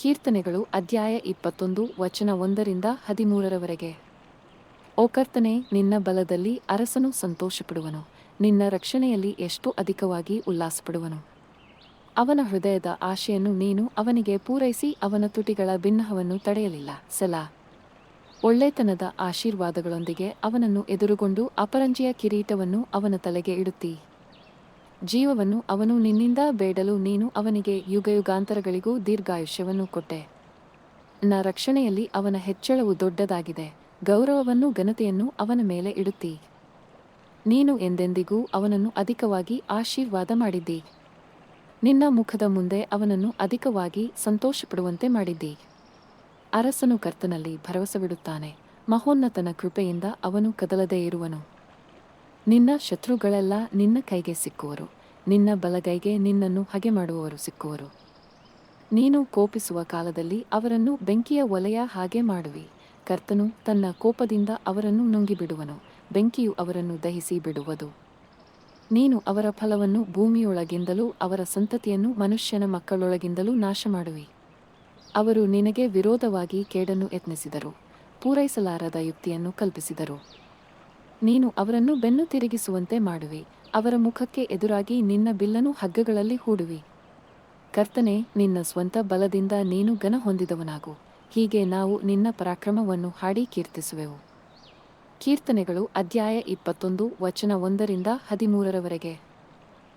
ಕೀರ್ತನೆಗಳು ಅಧ್ಯಾಯ ಇಪ್ಪತ್ತೊಂದು, ವಚನ ಒಂದರಿಂದ ಹದಿಮೂರರವರೆಗೆ. ಓ ಕರ್ತನೆ, ನಿನ್ನ ಬಲದಲ್ಲಿ ಅರಸನು ಸಂತೋಷಪಡುವನು. ನಿನ್ನ ರಕ್ಷಣೆಯಲ್ಲಿ ಎಷ್ಟು ಅಧಿಕವಾಗಿ ಉಲ್ಲಾಸಪಡುವನು. ಅವನ ಹೃದಯದ ಆಶೆಯನ್ನು ನೀನು ಅವನಿಗೆ ಪೂರೈಸಿ ಅವನ ತುಟಿಗಳ ಬಿನ್ನಹವನ್ನು ತಡೆಯಲಿಲ್ಲ. ಸಲ. ಒಳ್ಳೆತನದ ಆಶೀರ್ವಾದಗಳೊಂದಿಗೆ ಅವನನ್ನು ಎದುರುಗೊಂಡು ಅಪರಂಜಿಯ ಕಿರೀಟವನ್ನು ಅವನ ತಲೆಗೆ ಇಡುತ್ತೀ. ಜೀವವನ್ನು ಅವನು ನಿನ್ನಿಂದ ಬೇಡಲು ನೀನು ಅವನಿಗೆ ಯುಗಯುಗಾಂತರಗಳಿಗೂ ದೀರ್ಘಾಯುಷ್ಯವನ್ನು ಕೊಟ್ಟೆ. ನ ರಕ್ಷಣೆಯಲ್ಲಿ ಅವನ ಹೆಚ್ಚಳವು ದೊಡ್ಡದಾಗಿದೆ. ಗೌರವವನ್ನು ಘನತೆಯನ್ನು ಅವನ ಮೇಲೆ ಇಡುತ್ತಿ. ನೀನು ಎಂದೆಂದಿಗೂ ಅವನನ್ನು ಅಧಿಕವಾಗಿ ಆಶೀರ್ವಾದ ಮಾಡಿದ್ದಿ. ನಿನ್ನ ಮುಖದ ಮುಂದೆ ಅವನನ್ನು ಅಧಿಕವಾಗಿ ಸಂತೋಷಪಡುವಂತೆ ಮಾಡಿದ್ದಿ. ಅರಸನು ಕರ್ತನಲ್ಲಿ ಭರವಸವಿಡುತ್ತಾನೆ. ಮಹೋನ್ನತನ ಕೃಪೆಯಿಂದ ಅವನು ಕದಲದೇ ಇರುವನು. ನಿನ್ನ ಶತ್ರುಗಳೆಲ್ಲ ನಿನ್ನ ಕೈಗೆ ಸಿಕ್ಕುವರು. ನಿನ್ನ ಬಲಗೈಗೆ ನಿನ್ನನ್ನು ಹಗೆ ಮಾಡುವವರು ಸಿಕ್ಕುವರು. ನೀನು ಕೋಪಿಸುವ ಕಾಲದಲ್ಲಿ ಅವರನ್ನು ಬೆಂಕಿಯ ಒಲೆಯ ಹಾಗೆ ಮಾಡುವಿ. ಕರ್ತನು ತನ್ನ ಕೋಪದಿಂದ ಅವರನ್ನು ನುಂಗಿಬಿಡುವನು. ಬೆಂಕಿಯು ಅವರನ್ನು ದಹಿಸಿ ಬಿಡುವುದು. ನೀನು ಅವರ ಫಲವನ್ನು ಭೂಮಿಯೊಳಗಿಂದಲೂ ಅವರ ಸಂತತಿಯನ್ನು ಮನುಷ್ಯನ ಮಕ್ಕಳೊಳಗಿಂದಲೂ ನಾಶ ಮಾಡುವಿ ಅವರು ನಿನಗೆ ವಿರೋಧವಾಗಿ ಕೇಡನ್ನು ಯತ್ನಿಸಿದರು. ಪೂರೈಸಲಾರದ ಯುಕ್ತಿಯನ್ನು ಕಲ್ಪಿಸಿದರು. ನೀನು ಅವರನ್ನು ಬೆನ್ನು ತಿರುಗಿಸುವಂತೆ ಮಾಡುವಿ. ಅವರ ಮುಖಕ್ಕೆ ಎದುರಾಗಿ ನಿನ್ನ ಬಿಲ್ಲನು ಹಗ್ಗಗಳಲ್ಲಿ ಹೂಡುವಿ. ಕರ್ತನೆ, ನಿನ್ನ ಸ್ವಂತ ಬಲದಿಂದ ನೀನು ಘನ ಹೊಂದಿದವನಾಗು. ಹೀಗೆ ನಾವು ನಿನ್ನ ಪರಾಕ್ರಮವನ್ನು ಹಾಡಿ ಕೀರ್ತಿಸುವೆವು. ಕೀರ್ತನೆಗಳು ಅಧ್ಯಾಯ ಇಪ್ಪತ್ತೊಂದು, ವಚನ ಒಂದರಿಂದ ಹದಿಮೂರರವರೆಗೆ.